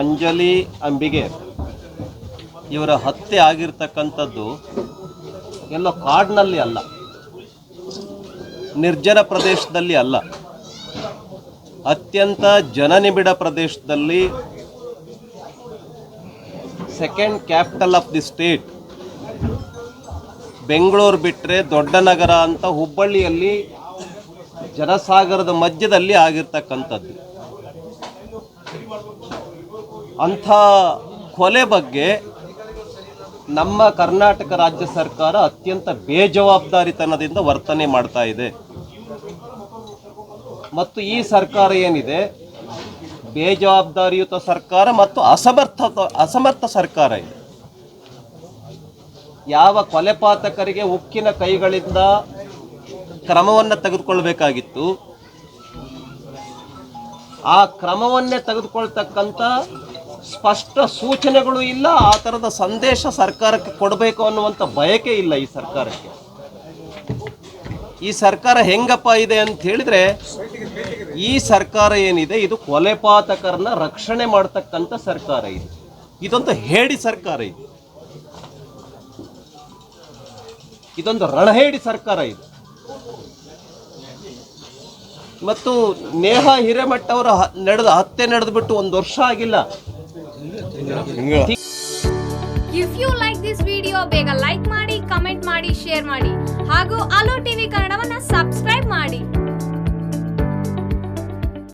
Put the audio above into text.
ಅಂಜಲಿ ಅಂಬಿಗೆ ಇವರ ಹತ್ಯೆ ಆಗಿರ್ತಕ್ಕಂಥದ್ದು ಎಲ್ಲೋ ಕಾಡಿನಲ್ಲಿ ಅಲ್ಲ. ನಿರ್ಜನ ಪ್ರದೇಶದಲ್ಲಿ ಅಲ್ಲ. ಅತ್ಯಂತ ಜನನಿಬಿಡ ಪ್ರದೇಶದಲ್ಲಿ second capital of the state Bengaluru ಬಿಟ್ಟರೆ ದೊಡ್ಡ ನಗರ ಅಂತ ಹುಬ್ಬಳ್ಳಿಯಲ್ಲಿ ಜನಸಾಗರದ ಮಧ್ಯದಲ್ಲಿ ಆಗಿರ್ತಕ್ಕಂಥದ್ದು. ಅಂಥ ಕೊಲೆ ಬಗ್ಗೆ ನಮ್ಮ ಕರ್ನಾಟಕ ರಾಜ್ಯ ಸರ್ಕಾರ ಅತ್ಯಂತ ಬೇಜವಾಬ್ದಾರಿತನದಿಂದ ವರ್ತನೆ ಮಾಡ್ತಾ ಇದೆ. ಮತ್ತು ಈ ಸರ್ಕಾರ ಏನಿದೆ? ಬೇಜವಾಬ್ದಾರಿಯುತ ಸರ್ಕಾರ ಮತ್ತು ಅಸಮರ್ಥ ಅಸಮರ್ಥ ಸರ್ಕಾರ ಇದೆ. ಯಾವ ಕೊಲೆಪಾತಕರಿಗೆ ಉಕ್ಕಿನ ಕೈಗಳಿಂದ ಕ್ರಮವನ್ನು ತೆಗೆದುಕೊಳ್ಬೇಕಾಗಿತ್ತು? ಆ ಕ್ರಮವನ್ನೇ ತೆಗೆದುಕೊಳ್ತಕ್ಕಂಥ ಸ್ಪಷ್ಟ ಸೂಚನೆಗಳು ಇಲ್ಲ, ಆ ಥರದ ಸಂದೇಶ ಸರ್ಕಾರಕ್ಕೆ ಕೊಡಬೇಕು ಅನ್ನುವಂಥ ಬಯಕೆ ಇಲ್ಲ ಈ ಸರ್ಕಾರಕ್ಕೆ. ಈ ಸರ್ಕಾರ ಹೆಂಗಪ್ಪ ಇದೆ ಅಂತ ಹೇಳಿದ್ರೆ, ಈ ಸರ್ಕಾರ ಏನಿದೆ, ಇದು ಕೊಲೆಪಾತಕರನ್ನ ರಕ್ಷಣೆ ಮಾಡ್ತಕ್ಕಂಥ ಸರ್ಕಾರ ಇದು. ಇದೊಂದು ಹೇಡಿ ಸರ್ಕಾರ ಇದು. ಇದೊಂದು ರಣಹೇಡಿ ಸರ್ಕಾರ ಇದು. ಮತ್ತು ನೇಹ ಹಿರೇಮಠ ಅವರು ನಡೆದ ಹತ್ಯೆ ನಡೆದು ಬಿಟ್ಟು ಒಂದು ವರ್ಷ ಆಗಿಲ್ಲ. If you like this video ಬೇಗ ಲೈಕ್ ಮಾಡಿ ಕಮೆಂಟ್ ಮಾಡಿ ಶೇರ್ ಮಾಡಿ. ಹಾಗೂ ಅಲೋ ಟಿವಿ ಕನ್ನಡವನ್ನ